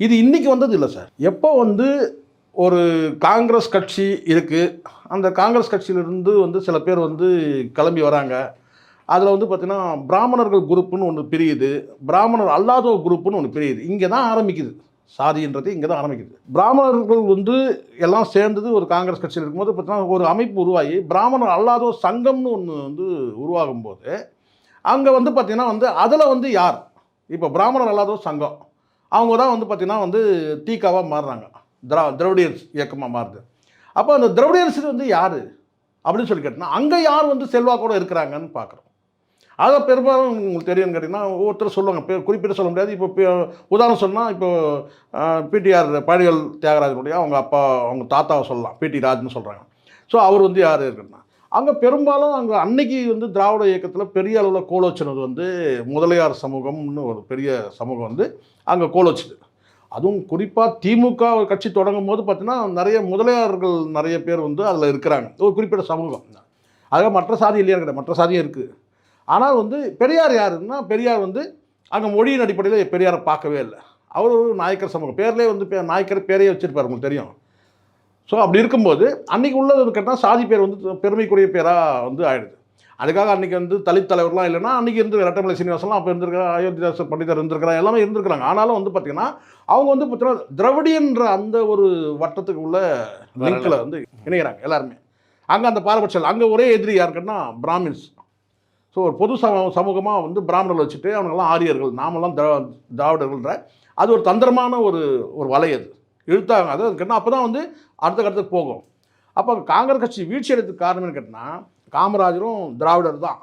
இது இன்றைக்கி வந்தது இல்லை சார். எப்போ வந்து ஒரு காங்கிரஸ் கட்சி இருக்குது அந்த காங்கிரஸ் கட்சியிலிருந்து வந்து சில பேர் வந்து கிளம்பி வராங்க. அதில் வந்து பார்த்திங்கன்னா பிராமணர்கள் குரூப்புன்னு ஒன்று பிரியுது. பிராமணர் அல்லாத குரூப்புன்னு ஒன்று பிரியுது. இங்கே தான் ஆரம்பிக்குது. சாதின்றது இங்கே தான் ஆரம்பிக்குது. பிராமணர்கள் வந்து எல்லாம் சேர்ந்தது ஒரு காங்கிரஸ் கட்சியில் இருக்கும்போது பார்த்தீங்கன்னா ஒரு அமைப்பு உருவாகி பிராமணர் அல்லாத சங்கம்னு ஒன்று வந்து உருவாகும் போது அங்கே வந்து பார்த்திங்கன்னா வந்து அதில் வந்து யார்? இப்போ பிராமணர் அல்லாத சங்கம். அவங்க தான் வந்து பார்த்திங்கன்னா வந்து தீக்காவாக மாறுறாங்க. திரா திரவிடியன்ஸ் இயக்கமாக மாறுது. அப்போ அந்த திரவிடியன்ஸ் வந்து யார்? அப்படின்னு சொல்லி கேட்டோம்னா அங்கே யார் வந்து செல்வாக்கோடு இருக்கிறாங்கன்னு பார்க்குறோம் அதை பெரும்பாலும் உங்களுக்கு தெரியும்னு கேட்டிங்கன்னா ஒவ்வொருத்தர் சொல்லுவாங்க. பேர் குறிப்பிட்டு சொல்ல முடியாது. இப்போ உதாரணம் சொன்னால் இப்போ பிடிஆர் பழனிவேல் தியாகராஜனுடைய அவங்க அப்பா அவங்க தாத்தாவை சொல்லலாம். பிடி ராஜ்னு சொல்கிறாங்க ஸோ அவர் வந்து யார் இருக்குன்னா அங்கே பெரும்பாலும் அங்கே அன்னைக்கு வந்து திராவிட இயக்கத்தில் பெரிய அளவில் கோலோச்சினது வந்து முதலியார் சமூகம்னு ஒரு பெரிய சமூகம் வந்து அங்கே கோலோச்சுது. அதுவும் குறிப்பாக திமுக ஒரு கட்சி தொடங்கும் போது பார்த்தீங்கன்னா நிறைய முதலியார்கள் நிறைய பேர் வந்து அதில் இருக்கிறாங்க. ஒரு குறிப்பிட்ட சமூகம். ஆக மற்ற சாதி இல்லையா கிடையாது மற்ற சாதியும் இருக்குது ஆனால் வந்து பெரியார் யாருன்னா பெரியார் வந்து அங்கே மொழியின் அடிப்படையில் பெரியாரை பார்க்கவே இல்லை. அவர் ஒரு நாயக்கர் சமூகம். பேர்லேயே வந்து நாயக்கர் பேரையே வச்சுருப்பார் உங்களுக்கு தெரியும். ஸோ அப்படி இருக்கும்போது அன்றைக்கி உள்ளது கேட்டால் சாதி பேர் வந்து பெருமைக்குரிய பேராக வந்து ஆயிடுது. அதுக்காக அன்றைக்கி வந்து தலித் தலைவர்லாம் இல்லைன்னா அன்றைக்கி இருந்து ரெட்டமலை சீனிவாசன்லாம் அப்போ இருந்திருக்கிற அயோத்திதாச பண்டிதர் இருந்திருக்கிறாங்க எல்லாமே இருந்திருக்கிறாங்க. ஆனாலும் வந்து பார்த்திங்கன்னா அவங்க வந்து பார்த்தீங்கன்னா திரவிடியன்ற அந்த ஒரு வட்டத்துக்கு உள்ள லிங்கில் வந்து இணைகிறாங்க எல்லாருமே. அங்கே அந்த பாரபட்சம் அங்கே ஒரே எதிரி யாருக்குன்னா பிராமின்ஸ். ஸோ ஒரு பொது சம சமூகமாக வந்து பிராமணர்கள் வச்சுட்டு அவங்கெல்லாம் ஆரியர்கள் நாமெல்லாம் திரா திராவிடர்கள்ன்ற அது ஒரு தந்திரமான ஒரு ஒரு வலை அது. இழுத்தாங்க. அதாவது கேட்டால் அப்போ தான் வந்து அடுத்த கட்டத்துக்கு போகும். அப்போ காங்கிரஸ் கட்சி வீழ்ச்சி அடைறதுக்கு காரணம்னு கேட்டால் காமராஜரும் திராவிடர் தான்.